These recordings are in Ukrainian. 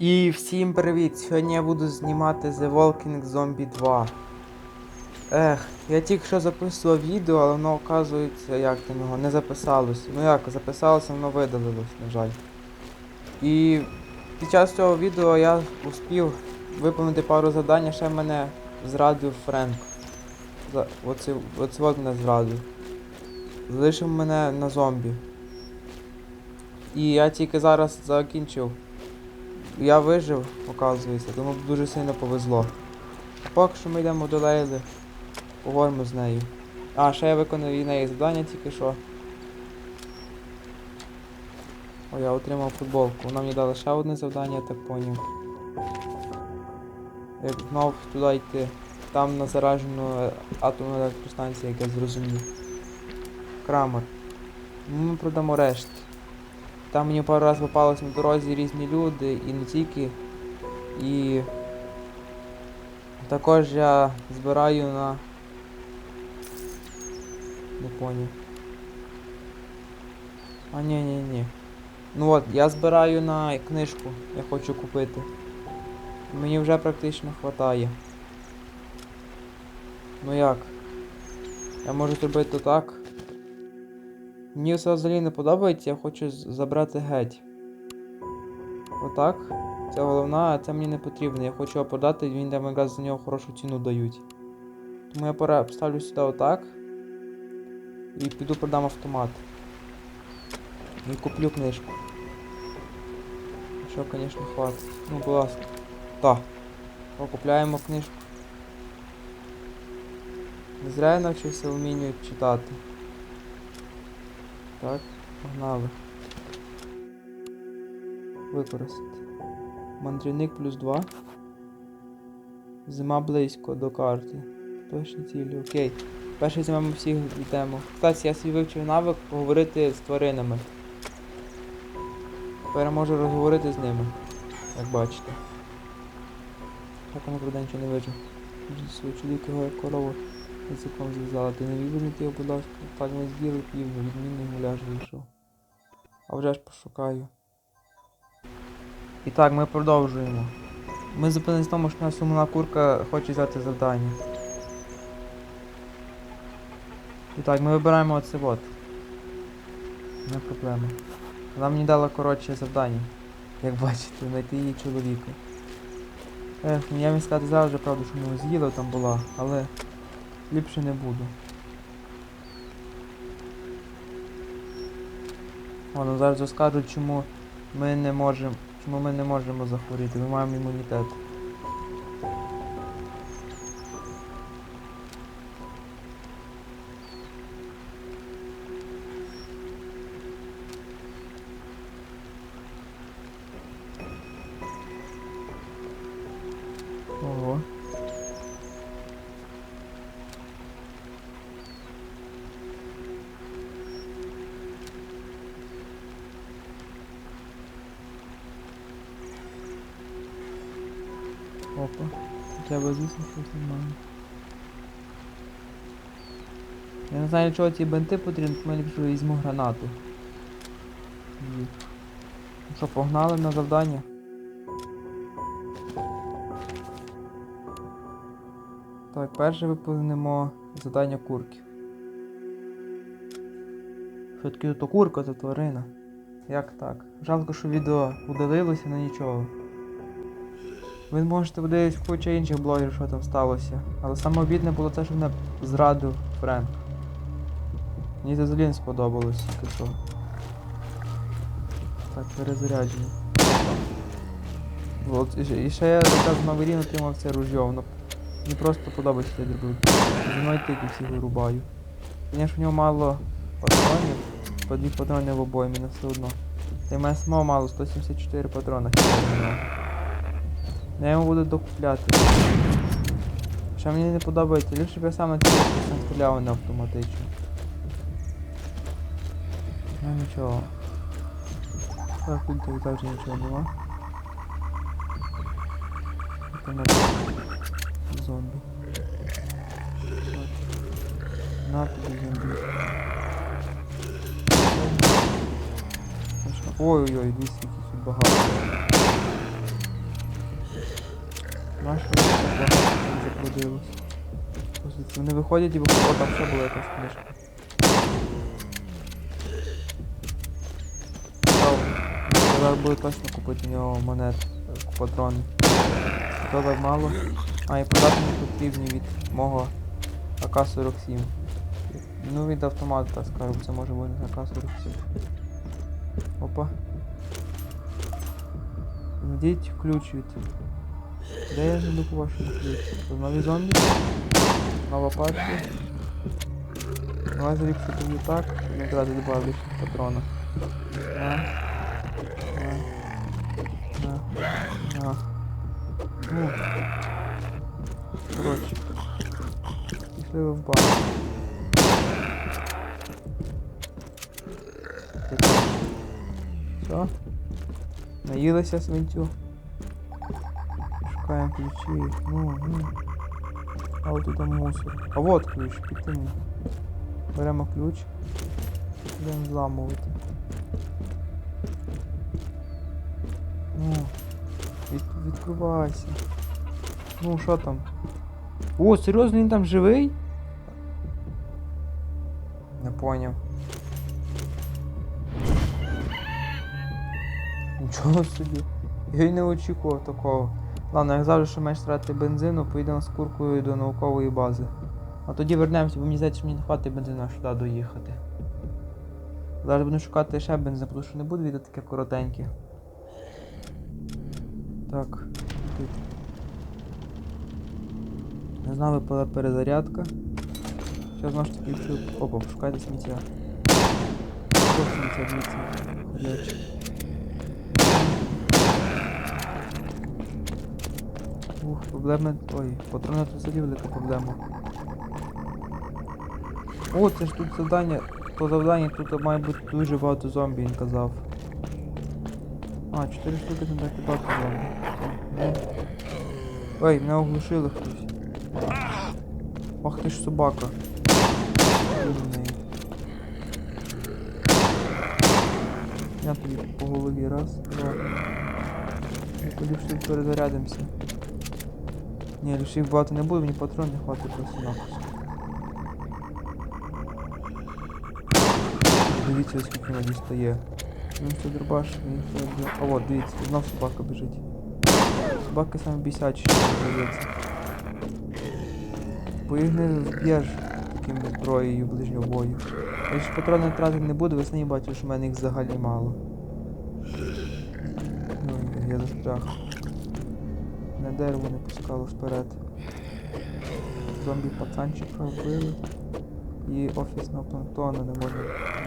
І всім привіт! Сьогодні я буду знімати The Walking Zombie 2. Ех, я тільки що записував відео, але воно оказується, як там його, не записалось. Ну як, записалося, воно видалилось, на жаль. І під час цього відео я успів виповнити пару завдань, ще мене зрадив Френк. За... Оце, оце от мене зрадив. Залишив мене на зомбі. І я тільки зараз закінчив. Я вижив, оказується, тому дуже сильно повезло. А поки що ми йдемо до Лейли. Поговоримо з нею. А, ще я виконав і неї завдання тільки що. О, я отримав футболку. Вона мені дала ще одне завдання, я так поняв. Як знов туди йти. Там на заражену е, атомну електростанцію, як я зрозумів. Крамер. Ну, Ми продамо решт. Там мені пару разів попалось на дорозі різні люди і не тільки. І також я збираю на... Не поняв. А ні, ні, ні. Ну от, я збираю на книжку, я хочу купити. Мені вже практично хватає. Ну як? Я можу зробити так. Мені це взагалі не подобається, я хочу забрати геть. Отак. Це головна, а це мені не потрібно. Я хочу його продати, і він там якраз за нього хорошу ціну дають. Тому я пора поставлю сюди отак. І піду продам автомат. І куплю книжку. Що, звісно, хватить. Ну, будь ласка. Так. О, купляємо книжку. Не зря я навчився вмінню читати. Так, погнали. Використати. Мандрівник плюс 2. Зима близько до карти. Точні цілі, окей. Перший зимемо всіх йдемо. Кстати, я свій вивчив навик говорити з тваринами. Тепер я можу розговорити з ними, як бачите. Так воно про нічого не вижив. Свого чоловіка корову язиком зв'язала. Ти не вибернути його, будь ласка. Так ми з'їли півну, відмінний гуляш вийшов. А вже ж пошукаю. І так, ми продовжуємо. Ми зупинились в тому, що наша сумна курка хоче взяти завдання. І так, ми вибираємо оце от. Не проблема. Вона мені дала коротше завдання. Як бачите, знайти її чоловіка. Ех, ну я міг сказати завжди, правда, що ми з'їли там була, але ліпше не буду. Воно зараз розкажуть, чому ми не можемо. Чому ми не можемо захворіти, ми маємо імунітет. Опа. Треба звісно щось нормально. Я не знаю, чого ці бенти потрібні, тому я ліпше візьму гранату. Ну Що, погнали на завдання? Так, перше виповнимо завдання курки. Що таке то курка, то тварина. Як так? Жалко, що відео удалилося, але нічого. Ви можете подивитися куча інших блогерів, що там сталося. Але саме обідне було те, що мене зрадив Френк. Мені це взагалі не сподобалось, що. Так, перезарядження. От, і, ще- я якраз на Аварін отримав це ружьо, воно мені просто подобається я люблю. Зі мною тільки всіх вирубаю. Звісно, в нього мало патронів, по дві патрони в обоймі, але все одно. Та й мене самого мало, 174 патрона. Я його буду докупляти. Що мені не подобається, ліпше б я сам на цілі стріляв не автоматично. Ну нічого. Так, тут завжди нічого нема. Зомбі. На тобі зомбі. Ой-ой-ой, дивіться, тут багато. Нащо так там заплодилось? Просто Вони виходять і виходять. Там ще була якась книжка. Зараз буде точно купити в нього монет, е, патрони. Долар мало. А, і подати не потрібні від мого АК-47. Ну від автомата, так скажу, це може бути АК-47. Опа. Знайдіть ключ від. Де я знайду вашу ключ? Це нові зомбі? Нова партія. Давай заліпше тобі так, щоб не втратити добавлю лишніх патрона. На. На. На. На. Ну. Коротше. Пішли ви в бар. Все? Наїлися свинцю. Ключі. Ну, ну. А от тут там мусор. А вот ключ, підтягни. Беремо ключ. Будемо зламувати. Ну, від, відкривайся. Ну, що там? О, серйозно він там живий? Не поняв. Нічого собі. Я не очікував такого. Ладно, як завжди, що менш тратити бензину, поїдемо з куркою до наукової бази. А тоді вернемося, бо мені здається, мені не хватить бензину аж туди доїхати. Зараз буду шукати ще бензин, тому що не буде відео таке коротеньке. Так, тут. Не знаю, випала перезарядка. Зараз знову ж таки включу. Опа, шукайте сміття. Що сміття, дивіться. Ходяче. Ух, проблеми. Ой, патрони тут взагалі велика проблема. О, це ж тут завдання. По завданні тут має бути дуже багато зомбі, він казав. А, 4 штуки не дати багато зомбі. Ой, мене оглушили хтось. Ах ти ж собака. Я тобі по голові раз, два. Ж тут перезарядимося. Ні, лишив багато не буде, мені патрон не хватить просто нахуй. Дивіться, скільки вона дістає. Він що дробаш, він що дробаш. А от, дивіться, знов собака біжить. Собаки саме бісячі, здається. Бо їх не зб'єш такими зброєю ближнього бою. Якщо патрони тратити не буду, ви самі бачите, що в мене їх взагалі мало. Ой, я застряг. На дерево не пускало вперед. Зомбі пацанчика вбили. І офісного планктона не можна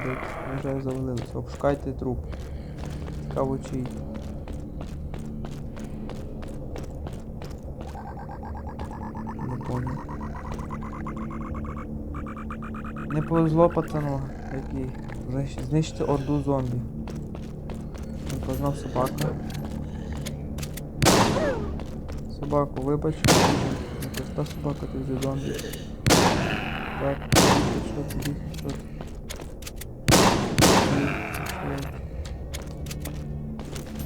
бити. Вже завалилися. Обшукайте труп. Цікаво чий. Не понял. Не повезло пацану, який. Знищити орду зомбі. Він познав собака. Собаку вибач, проста собака, ти вже зомбі. Так, що тобі, що ти?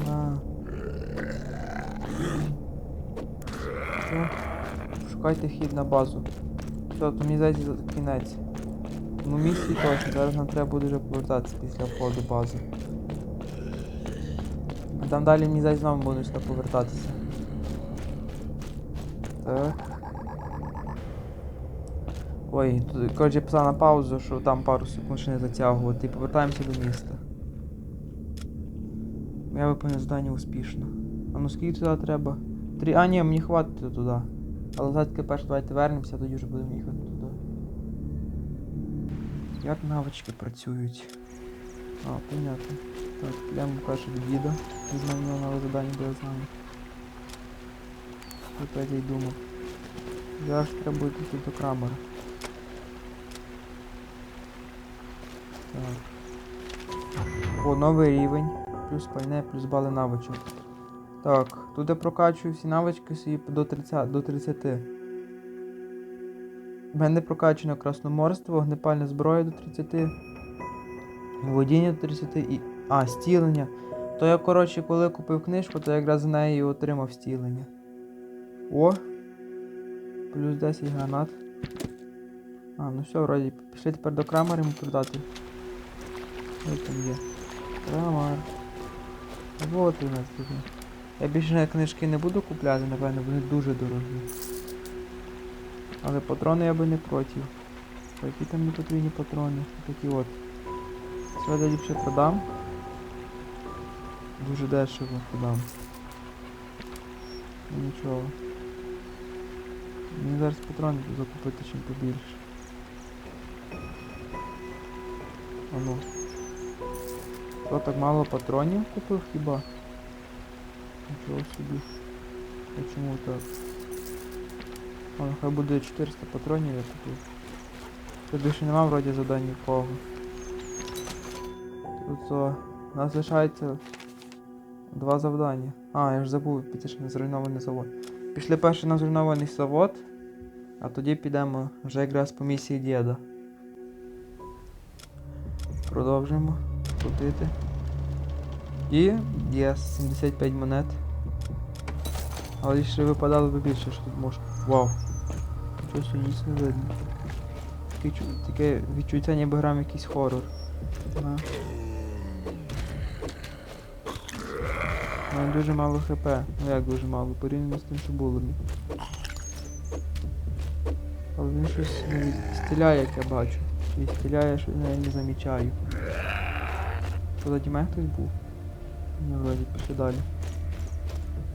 На. Шукайте вхід на базу. Все, то мені здається кінець. Ну місії точно, зараз нам треба буде вже повертатися після входу бази. А там далі мені здається знову сюди повертатися. Так. Ой, тут, коротше, я писав на паузу, що там пару секунд ще не затягувати. І повертаємося до міста. Я виповнив завдання успішно. А ну скільки туди треба? Три. А, ні, мені хватить туди. Але все-таки давайте вернемося, а тоді вже будемо їхати туди. Як навички працюють? А, понятно. Так, підемо перше до діда. Візьмемо нього нове завдання, бо я знаю. Опять я й думав. Зараз треба буде тут до крамера. Так. О, новий рівень. Плюс пальне, плюс бали навичок. Так, тут я прокачую всі навички собі до 30. До 30. У мене прокачано красноморство, вогнепальна зброя до 30. Володіння до 30 і. А, стілення. То я, коротше, коли купив книжку, то я якраз за нею отримав стілення. О! Плюс 10 гранат. А, ну все, вроді. Пішли тепер до крамера йому продати. Ось там є. Крамар. Вот у нас тут. Я більше книжки не буду купляти, напевно, вони дуже дорогі. Але патрони я би не проти. Які там не потрібні патрони? Такі от. Сюди ліпше продам. Дуже дешево продам. Ну нічого. Мені зараз патрони тут закупити чим побільше. А ну. Хто так мало патронів купив хіба? Нічого собі. А чому так? А, нехай буде 400 патронів я купив. Тут більше нема вроді задань нікого. Тут о, у нас лишається два завдання. А, я ж забув піти ще на зруйнований завод. Пішли перше на зруйнований завод, а тоді підемо вже якраз по місії діда. Продовжуємо крутити. І є 75 монет. Але ще випадало би більше, що тут можна. Вау. Щось не видно. Таке, таке відчуття ніби грам якийсь хорор. На. Дуже мало хп. Ну як дуже мало, порівняно з тим, що було. Але він щось навіть стріляє, як я бачу. І стріляє, що я не замічаю. Що заді мене хтось був? Ні, вроді, пішли далі.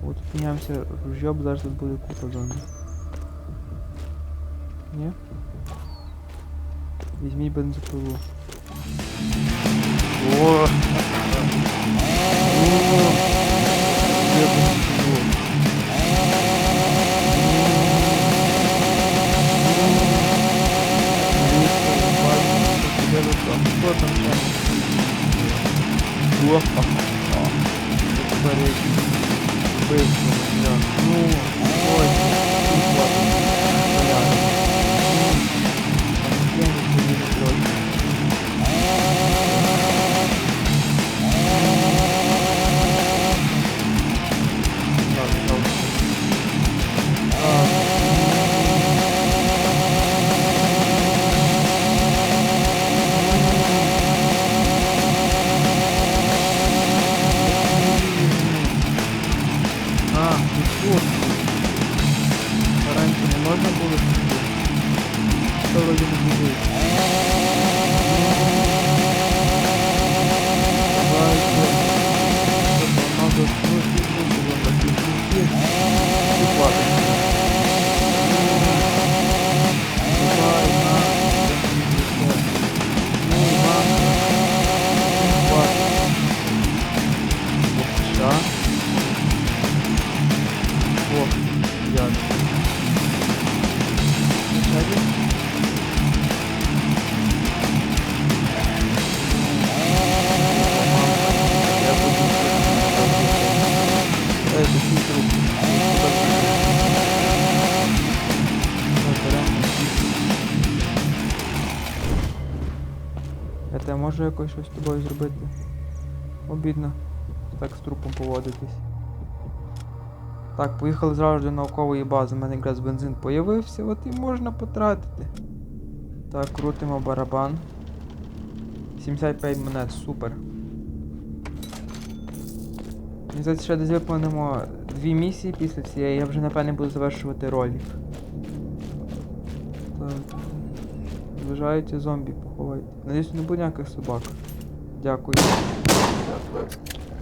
От тут міняємося ружьо, бо зараз тут буде купа зомбі. Ні? Візьміть бензопилу. О! О! Є бензопилу. Хто можу якось щось з тобою зробити? Обідно. Так з трупом поводитись. Так, поїхали зразу до наукової бази. У мене якраз бензин появився, от і можна потратити. Так, крутимо барабан. 75 монет, супер. Мені здається, ще десь виповнимо дві місії після цієї, я вже напевне буду завершувати ролик. Зважаючи зомбі поховайте. Надіюсь, не буде ніяких собак. Дякую.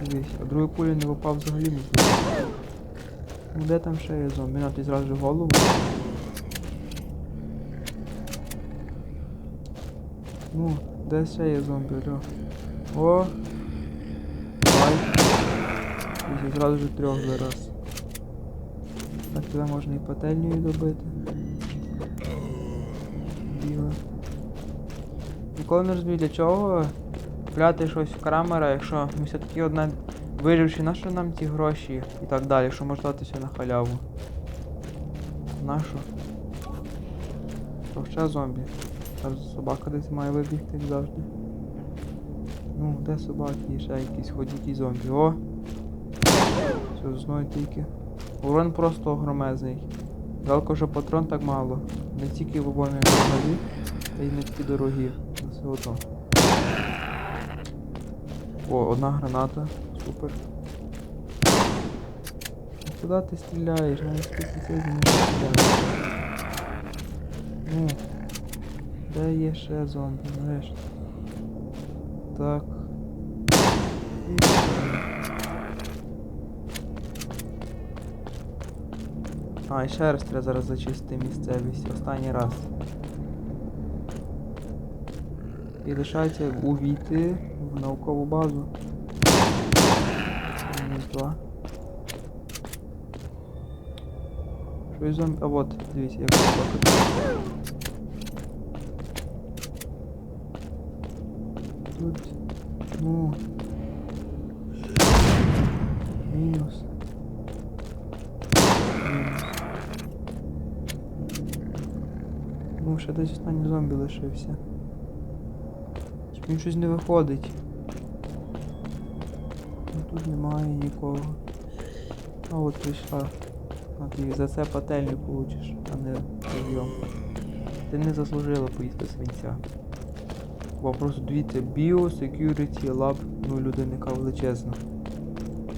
Дивись, а другої кулі не випав взагалі не знаю. Ну де там ще є зомбі? На ти зразу голову. Ну, де ще є зомбі, алло? О! Давай. Зразу ж трьох зараз. Так тебе можна і пательнею добити. Ніколи не розумію, для чого купляти щось в крамера, якщо ми все-таки одна виживши, на що нам ті гроші і так далі, якщо можна дати все на халяву. Нащо? То ще зомбі. Зараз собака десь має вибігти, як завжди. Ну, де собаки? Ще якісь ходякі зомбі. О! Все, знаю тільки. Урон просто огромезний. Жалко, що патрон так мало. Не тільки в обоймі та й не такі дорогі. Все одно. О, одна граната. Супер. Ну, Куди ти стріляєш? Навіть спеціалізм не стріляєш. Ну. Де є ще зомбі? Нарешті. Так. А, і ще раз треба зараз зачистити місцевість. Останній раз. І лишається увійти в наукову базу. Мінус два. Зомбі. А от, дивіться, як собака. Тут. Ну. Мінус. Ну, ще десь останній зомбі лишився. Чи щось не виходить. Ну, тут немає нікого. А от прийшла. А ти за це пательню получиш, а не прийом. Ти не заслужила поїсти свинця. Бо просто дивіться, Bio Security ну людина яка величезна.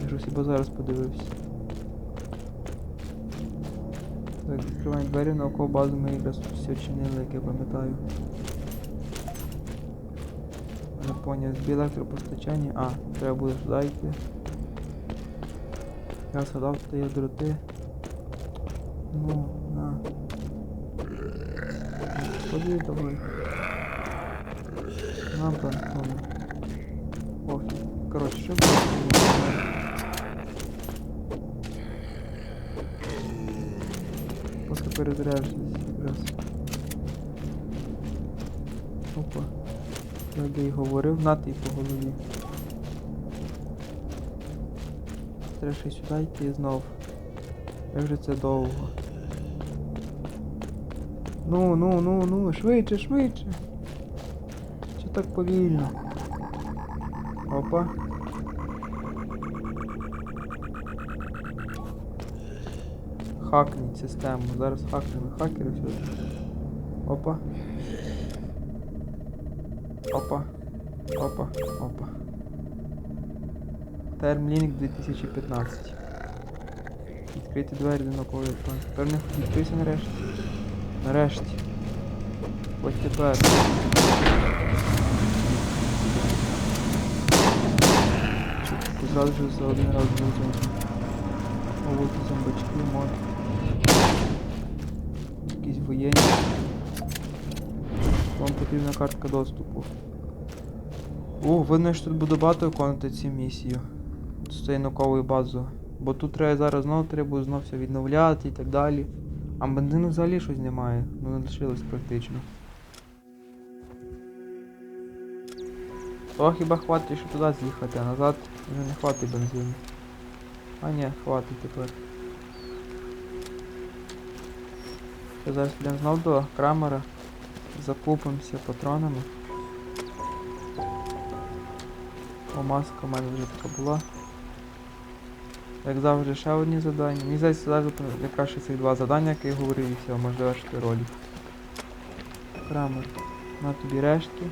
Я ж хіба зараз подивився. Так, відкриваємо двері в наукову базу, ми якраз все вчинили, як я пам'ятаю. Не поняв, з електропостачання. А, треба буде сюди йти. Я згадав, тут є дроти. Ну, на. Ходи давай. На, банкнону. Пофіг. Коротше, що буде? Поки перезаряджусь якраз. Би й говорив, на ти по голові. Треба ще сюди йти знов. Як же це довго? Ну, ну, ну, ну, швидше, швидше. Чи так повільно? Опа. Хакніть систему. Зараз хакнемо хакери все. Опа. Опа. Опа. Опа. Термлінк 2015. Відкрити двері до наукової план. Тепер не відкрився нарешті. Нарешті. Ось тепер. Зразу ж за один раз визвав. Ось зомбачки, мод. Якісь воєнні. Вам потрібна картка доступу. О, видно, що тут буду багато виконувати цю місію. З цією науковою базою. Бо тут треба зараз знову треба знову все відновляти і так далі. А бензину взагалі щось немає. Ну не лишилось практично. То хіба хватить, що туди з'їхати, а назад вже не хватить бензину. А ні, хватить тепер. Що зараз підемо знов до крамера. Закупимося патронами. О, маска в мене вже така була. Як завжди, ще одні завдання. Мені здається, завжди якраз ще цих два завдання, як я говорив, і все, може завершити ролик. Крамер. На тобі рештки.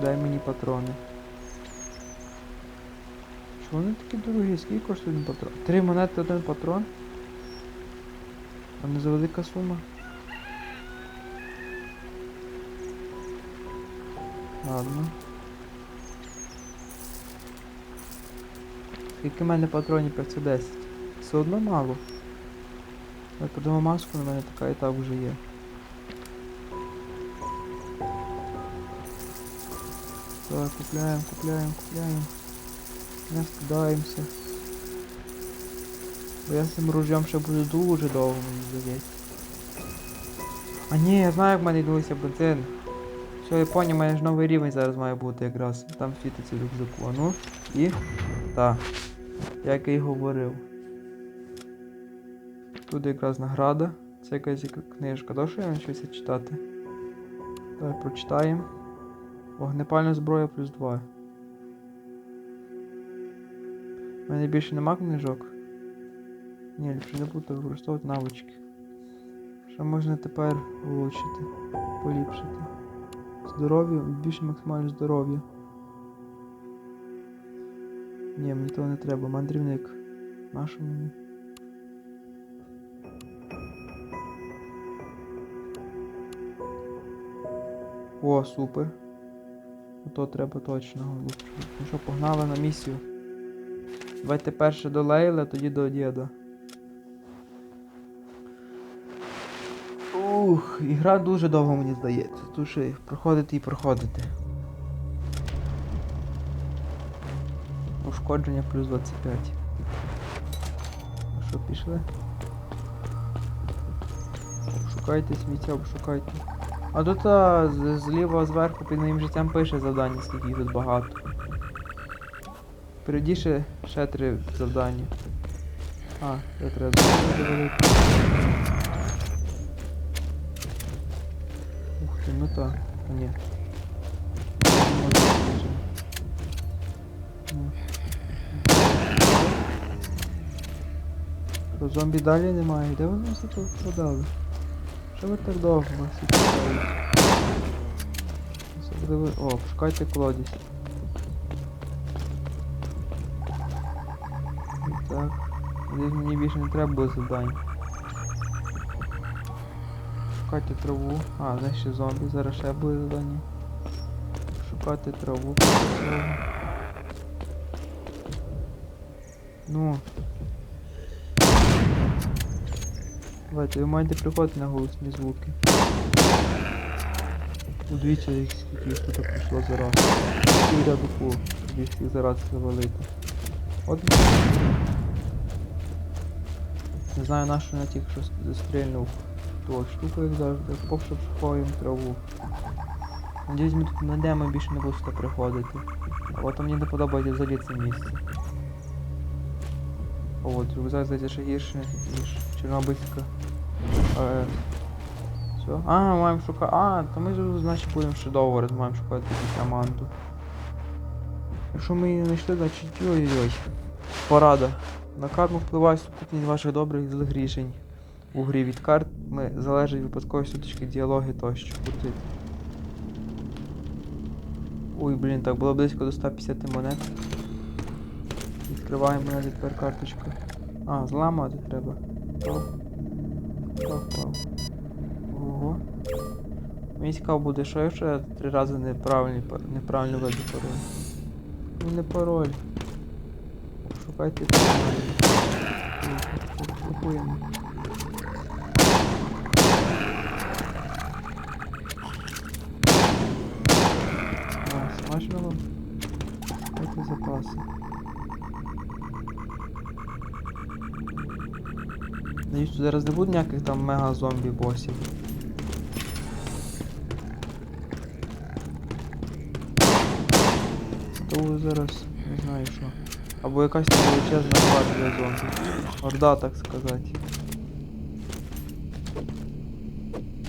Дай мені патрони. Що вони такі дорогі? Скільки коштує один патрон? Три монети один патрон? А не за велика сума? Ладно. Скільки в мене патронів 510? Все одно мало. Я подумав маску на мене така і так вже є. Так, купляємо, купляємо, купляємо. Не скидаємося. Бо я з цим ружьом ще буду дуже довго, мені здається. А ні, я знаю, як в мене йдуся бензин. Все, я поняв, мене ж новий рівень зараз має бути якраз. Там світиться рюкзаку. А ну, і. Так. Як я й говорив. Тут якраз награда. Це якась книжка. До що я навчився читати? Давай прочитаємо. Вогнепальна зброя плюс 2. У мене більше нема книжок. Ні, ліпше не буду використовувати навички. Що можна тепер влучити, поліпшити? Здоров'я, більше максимальне здоров'я. Ні, мені того не треба, мандрівник. Нащо мені? О, супер. То треба точно голубчик. Ну що, погнали на місію. Давайте перше до Лейли, тоді до діда. Ух, ігра дуже довго мені здається. Тут ще проходити і проходити. Ушкодження плюс 25. Ну що, пішли? Обшукайте сміття, обшукайте. А тут а, зліва зверху під моїм життям пише завдання, скільки їх тут багато. Впереді ще, ще три завдання. А, це треба завалити. А ні. Що, зомбі далі немає? Де вони все тут продали? Що ви так довго всі? Особливо... О, пошукайте колодязь. Так. Надіюсь, мені більше не треба буде завдань. Шукайте траву. А, знаєш ще зомбі, зараз ще буде завдання. Шукати траву. Ну. Давайте, ви маєте приходити на голосні звуки. Удвічі їх скільки тут прийшло зараз. І рядку, щоб їх зараз завалити. От. Не знаю на що я тільки що застрільнув ту штуку, як завжди, повше пшухаємо траву. Надіюсь, ми тут знайдемо і більше не буду сюди приходити. От мені не подобається взагалі це місце. От, рюкзак здається ще гірше, ніж Чорнобильська АЕС. Все. А, маємо шукати. А, то ми значить будемо ще довго маємо шукати команду. Якщо ми її не знайшли, значить ой-ой-ой. Порада. На карму впливає сукупність ваших добрих і злих рішень. У грі від карт ми залежать випадкові сутички, діалоги тощо. Крутити. Ой, блін, так було близько до 150 монет. Відкриваємо на тепер карточку. А, зламати треба. Впав. Ого. Мені цікаво буде, що якщо я три рази неправильний, неправильно введу пароль. Ну не пароль. Шукайте пароль. Купуємо. Смачного. Шукайте запаси. Надіюсь, тут зараз не буде ніяких там мега зомбі босів. То зараз не знаю що. Або якась величезна гвардія зомбі. Орда, так сказати.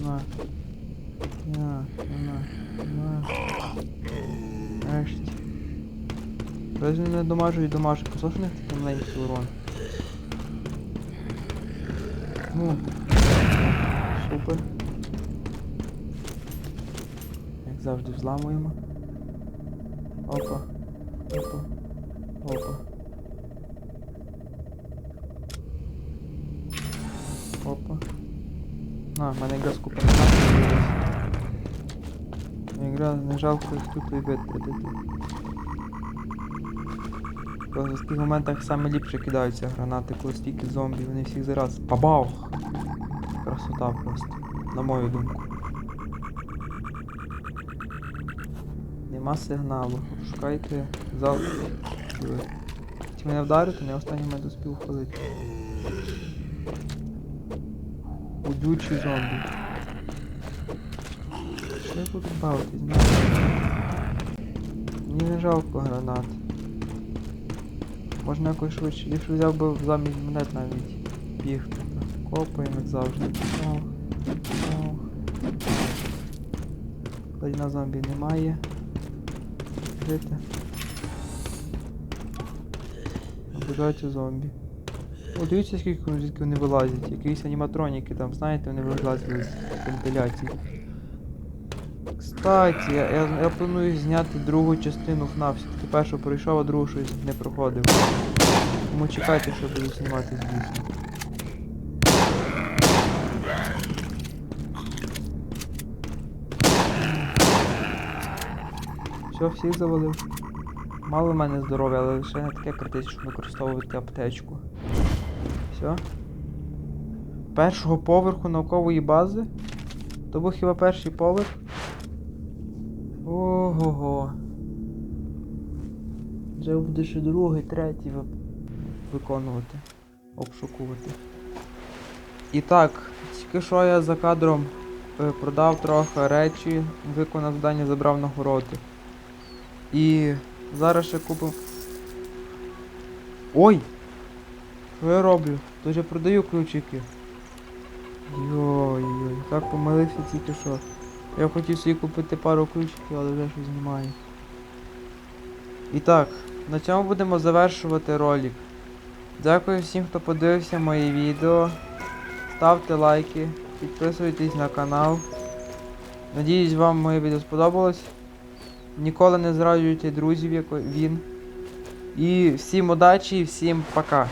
На. На, на, на. Нарешті. Разве не домажу і домажу. Послухай, в них такий маленький урон. Ну. Супер. Як завжди взламуємо. Опа. Опа. Опа. Опа. А, в мене якраз купа не Якраз не жалко тут і витратити. В таких моментах саме ліпше кидаються гранати, коли стільки зомбі, вони всіх зараз. Бабах! Красота просто, на мою думку. Нема сигналу. Шукайте зал. Чули. Мене вдарити, не останній мене доспів ухилити. Удючий зомбі. Що я буду бавитись? Мені не жалко гранат. Можна якось швидше. Ліпше взяв би замість монет навіть бігти. Копаємо, як завжди. Ох, ох. Тоді на зомбі немає. Відкрити. Обіжайте зомбі. О, дивіться, скільки вони вилазять. Якісь аніматроніки там, знаєте, вони вилазили з вентиляції. Кстати, я, я, я планую зняти другу частину FNAF. Все-таки першу пройшов, а другу щось не проходив. Тому чекайте, що буду знімати, звісно. Все, всіх завалив. Мало в мене здоров'я, але лише не таке критичне, щоб використовувати аптечку. Все. Першого поверху наукової бази? То був хіба перший поверх? Ого-го. Вже буде ще другий, третій виконувати. Обшукувати. І так, тільки що я за кадром е, продав трохи речі, виконав завдання, забрав нагороди. І зараз ще купив. Ой! Що я роблю? Тож я продаю ключики. Йой-йой, так помилився тільки що. Я хотів собі купити пару ключиків, але вже щось знімаю. І так, на цьому будемо завершувати ролик. Дякую всім, хто подивився мої відео. Ставте лайки, підписуйтесь на канал. Надіюсь, вам моє відео сподобалось. Ніколи не зраджуйте друзів, як він. І всім удачі і всім пока.